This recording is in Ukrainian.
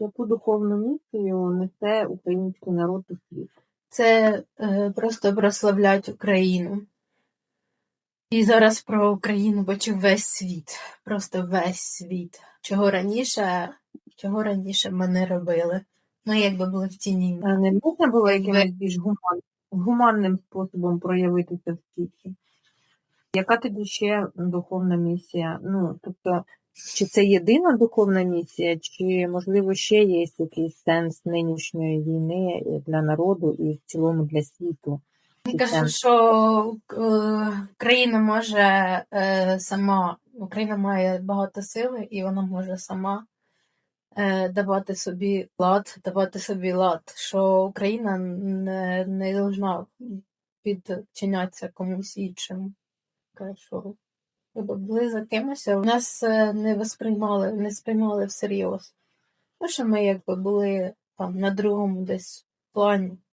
Яку духовну місію несе український народ у світ? Це е, просто прославлять Україну. І зараз про Україну бачив весь світ, просто весь світ. Чого раніше, чого раніше ми не робили. Ми якби були в тіні. А не можна було якимось більш гуман... гуманним способом проявитися в світі? Яка тоді ще духовна місія? Ну, тобто, чи це єдина духовна місія, чи, можливо, ще є якийсь сенс нинішньої війни для народу і в цілому для світу? Я кажу, що е, Україна може е, сама, Україна має багато сили, і вона може сама е, давати собі лад, давати собі лад, що Україна не, не должна підчинятися комусь іншому. Каже, а нас е, не восприймали, не сприймали всерйоз. Тому що ми якби були там на другому десь плані.